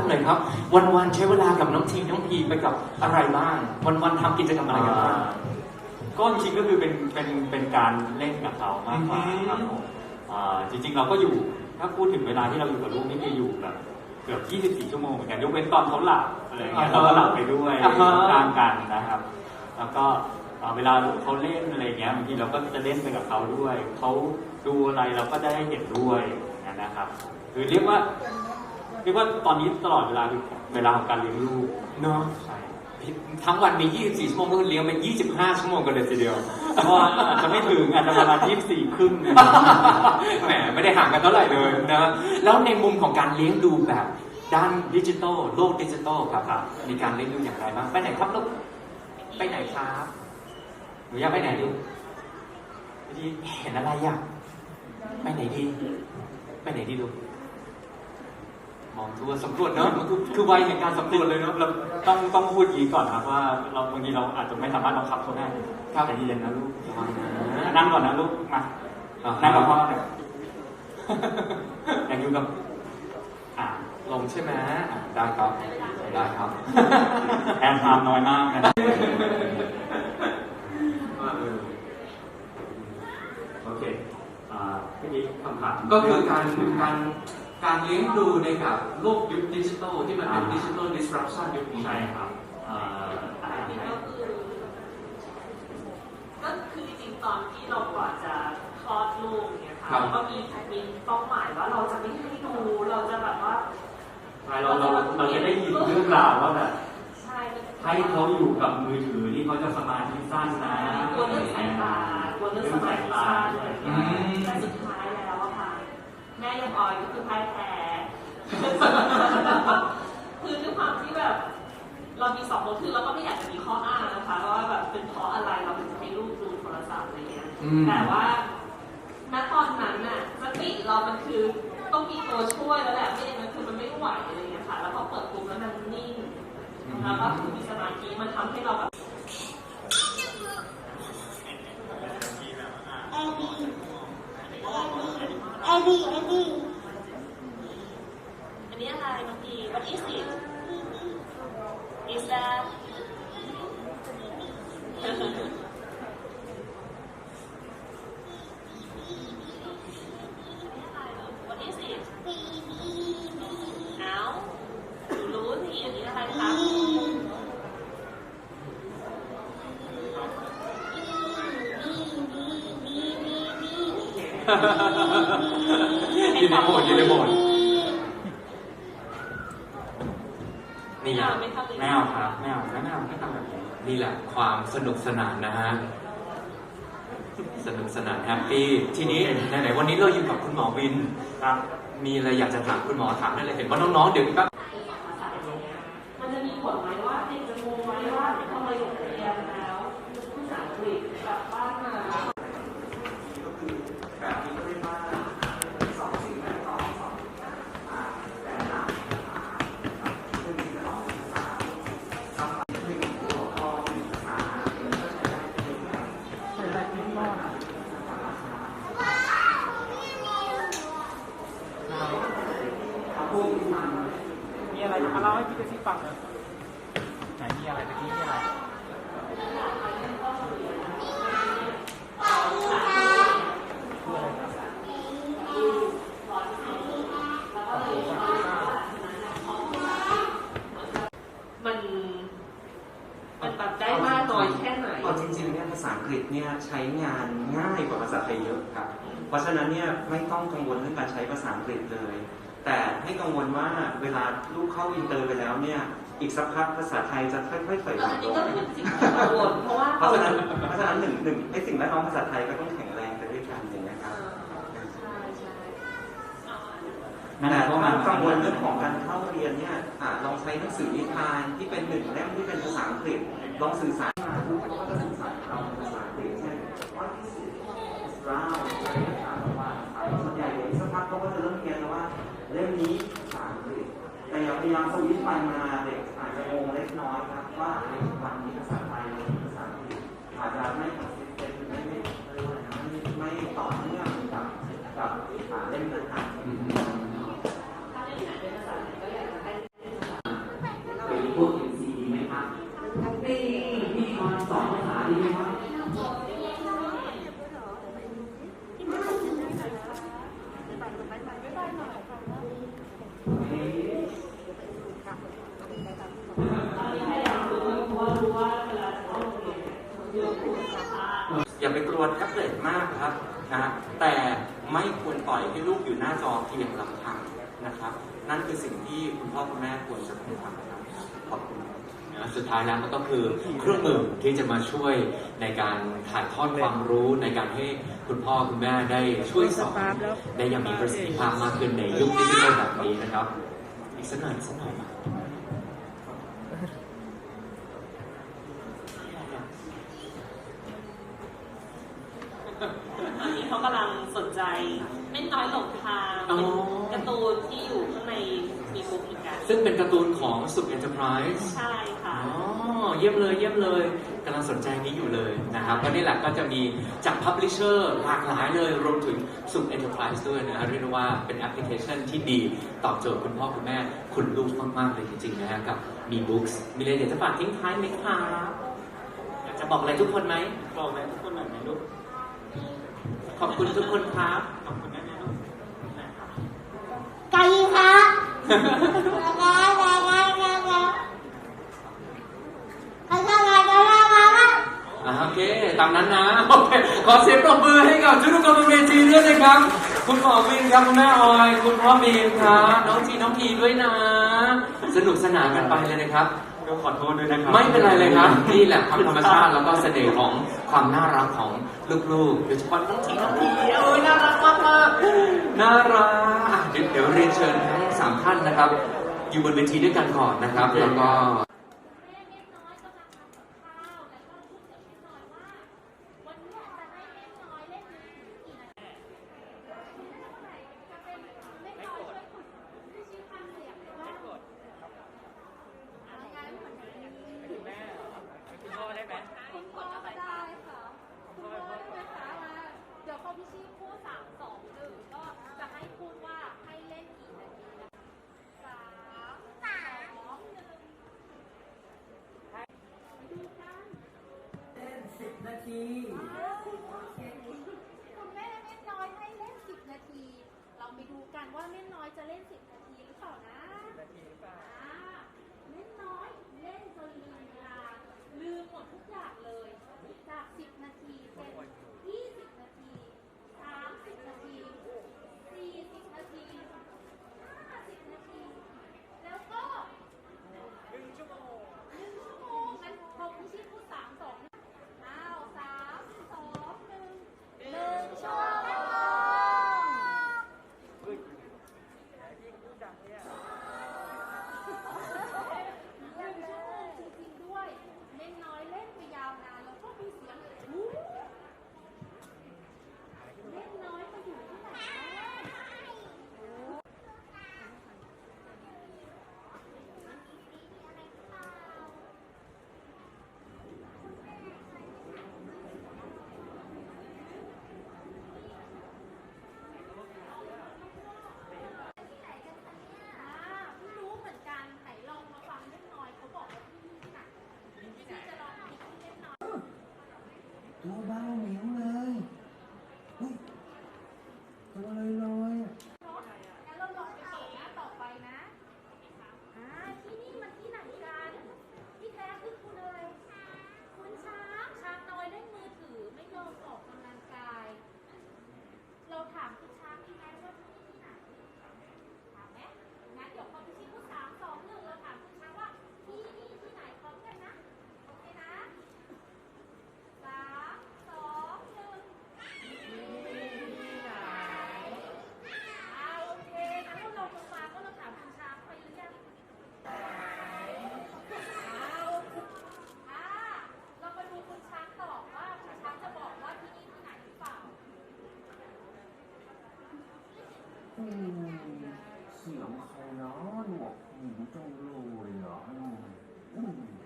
งหน่อยครับ วันๆใช้เวลากับน้องทีน้องพีไปกับอะไรบ้าง วันๆทำกิจกรรมอะไรกันบ้าง ก็จริงๆก็คือเป็นเป็นเป็นการเล่นกับเขามากกว่าอืมครับผมอ่าจริง ๆ เราก็อยู่ถ้าพูดถึงเวลาที่เราอยู่กับลูกนี่คืออยู่แบบเกือบ 24 ชั่วโมงเหมือนกันยกเว้นตอนเขาหลับอะไรอย่างเงี้ยเราก็หลับไปด้วยอ่าฮะตามกันนะครับ แล้วก็อ่าเวลาเขาเล่นอะไรอย่างเงี้ยบางทีเราก็จะเล่นไปกับเขาด้วย เขาดูอะไรเราก็จะได้เห็นด้วยอย่างนั้นนะครับ คือเรียกว่า เรียกว่าตอนนี้ตลอดเวลาคือเวลาของการเลี้ยงลูกเนาะใช่ทั้งวันมี 24 ชั่วโมงก็เลี้ยงไป25 ชั่วโมงกันเลยทีเดียวก็อาจจะไม่ถึงอาจจะประมาณ24 ครึ่งนะแหมไม่ได้ห่างกันเท่าไหร่เลยนะแล้วในมุมของการเลี้ยงดูแบบด้านดิจิทัลโลกดิจิทัลครับครับมีการเลี้ยงดูอย่างไรบ้างไปไหนครับลูกไปไหนครับหนูอยากไปไหนลูกไปดีเห็นอะไรอยากไปไหนดี ไปไหนดีลูก มองทั่วสำรวจเนอะมันคือคือวัยแห่งการสำรวจเลยเนาะเราต้องต้องพูดอย่างนี้ก่อนนะครับว่า เราบางทีเราอาจจะไม่สามารถบังคับเขาได้ครับใจเย็นนะลูกระวังนะนั่งก่อนนะลูกมาอ่านั่งกับพ่อหน่อยอยากอยู่กับอ่าลงใช่ไหมอะได้ครับได้ครับแอนไทม์น้อยมากนะโอเคอ่าเมื่อกี้คำถามก็คือการการ การเลี้ยงดูในกับโลกยุคดิจิทัลที่มันเป็นดิจิทัล disruption ยุคนี้ใช่ครับอ่าอันนี้ก็คือก็คือจริงๆตอนที่เราก่อนจะคลอดลูกเนี่ยค่ะเราก็มีมีเป้าหมายว่าเราจะไม่ให้ดูเราจะแบบว่าใช่เราเราเราจะได้ยินเรื่องราวว่าแบบใช่ให้เขาอยู่กับมือถือที่เขาจะสมาธิสั้นนะกลัวเรื่องสายตากลัวเรื่องสมาธิสั้น ม่ยังออยก็คือพ่ายแพ้คือด้วยความที่แบบ เรามีสองคนคือเราก็ไม่อยากจะมีข้ออ้างนะคะว่าแบบเป็นเพราะอะไรเราถึงให้ลูกดูโทรศัพท์อะไรเงี้ยอืมแต่ว่าณตอนนั้นน่ะสติเรามันคือต้องมีตัวช่วยแล้วแหละไม่อย่างนั้นคือมันไม่ไหวอะไรเงี้ยค่ะ แล้วพอเปิดปุ๊บแล้วมันนิ่งแล้วก็คือมีสมาธิมันทำให้เราแบบ Eddie, Eddie. อันนี้อะไรบางที what is it is that อยู่ในโหมดอยู่ในโหมดนี่แหละไม่ทำเลยไม่เอาครับไม่เอาไม่เอาไม่ทำแบบนี้นี่แหละความสนุกสนานนะฮะสนุกสนานแฮปปี้ทีนี้ไหนๆวันนี้เราอยู่กับคุณหมอวินครับมีอะไรอยากจะถามคุณหมอถามได้เลยเห็นว่าน้องๆเดี๋ยวก็มัน มีอะไรจะมาเล่าให้พี่เจสซี่ฟังเหรอไหนมีอะไรตะกี้มีอะไรมัน มันแบบได้มากน้อยแค่ไหน เอาจริงๆเนี่ยภาษาอังกฤษเนี่ยใช้งานง่ายกว่าภาษาไทยเยอะครับ เพราะฉะนั้นเนี่ยไม่ต้องกังวลเรื่องการใช้ภาษาอังกฤษเลย แต่ให้กังวลว่าเวลาลูกเข้าอินเตอร์ไปแล้วเนี่ย อีกสักพักภาษาไทยจะค่อยๆถอยหแล้วลัอังนลนี้งก็เป็นสิ่งที่กังวลเพราะว่าเพราะฉะนั้นเพราะฉะนั้นหนึ่งหนึ่งไอ้สิ่งแวดล้อมภาษาไทยก็ต้องแข็งแรงไปด้วยกันอย่างนี้ยคเอรับอใช่ใช่นั่นแหแต่ละเพราะมัถ้านกังวลเรื่องของการเข้าเรียนเนี่ยอะลองใช้หนังสือนิทานที่เป็นหนึ่งเล่มที่เป็นภาษาอังกฤษลองสื่อสาร ว่าเล่มนี้ภาษาอังกฤษแต่อย่าพยายามสวิตช์ไปมาเด็กอาจจะงงเล็กน้อยครับว่าในวันนี้ภาษาไทยหรือภาษาอังกฤษอาจจะไม่ consistent ไม่ไม่ไม่ไม่ต่อเนื่องกับกับอ่าเล่มนั้นๆ ถ้าเล่นไหนเป็นภาษาไหนก็อยากจะให้ ตอนนี้พยายามรู้เพราะว่ารู้ว่าเวลาจะเข้าโรงเรียนเนี่ยเยอะกว่าสภาพ อย่าไปกลัวแท็บเล็ตมากครับนะแต่ไม่ควรปล่อยให้ลูกอยู่หน้าจอเพียงลำพังนะครับ นั่นคือสิ่งที่คุณพ่อคุณแม่ควรจะทำนะครับขอบคุณครับนะสุดท้ายแล้วมันก็คือเครื่องมือที่จะมาช่วยในการถ่ายทอดความรู้ในการให้คุณพ่อคุณแม่ได้ช่วยสอนได้อย่างมีประสิทธิภาพมากขึ้นในยุคดิจิทัลแบบนี้นะครับอีกสักหน่อยอีกสักหน่อยมา ตอนนี้เขากำลัง สนใจเม่นน้อยหลงทางอ๋อ เป็นการ์ตูนที่อยู่ข้างในมีบุ๊กเหมือนกันซึ่งเป็นการ์ตูนของสุขเอ็นเตอร์ไพรส์ ใช่ค่ะ อ๋อเยี่ยมเลยเยี่ยมเลยกำลังสนใจนี้อยู่เลยนะครับก็นี่แหละก็จะมีจากพับลิเชอร์หลากหลายเลยรวมถึงสุขเอ็นเตอร์ไพรส์ด้วยนะเรียกได้ว่าเป็นแอปพลิเคชันที่ดีตอบโจทย์คุณพ่อคุณแม่ คุณลูกมาก ๆ เลยจริง ๆ นะฮะกับมีบุ๊กส์มีอะไรอยากจะฝากทิ้งท้ายไหมครับอยากจะบอกอะไรทุกคนไหมบอกเลยทุกคนหน่อยไหมลูก ขอบคุณทุกคนครับ ขอบคุณนะแม่ลูกนะครับไก่ครับแล้วก็แล้วก็แล้วก็แล้วก็แล้วก็แล้วก็อ่าโอเคตามนั้นนะโอเคขอเสียงปรบมือให้กับทุกคนบนเวทีด้วยนะครับ คุณหมอวินครับคุณแม่ออย คุณพ่อบีมครับน้องจีน้องพีด้วยนะ สนุกสนานกันไปเลยนะครับ ก็ขอโทษด้วยนะครับ ไม่เป็นไรเลยครับ นี่แหละความธรรมชาติแล้วก็เสน่ห์ของความน่ารักของลูกๆโดยเฉพาะน้องทีน้องพีเอ้ยน่ารักมากมากๆน่ารักอะเดี๋ยวเดี๋ยวเรียนเชิญทั้งสามท่านนะครับ อยู่บนเวทีด้วยกันก่อนนะครับ แล้วก็ อืมเสียงเขาเนาะหนวกหูจังเลยเหรออืมอืม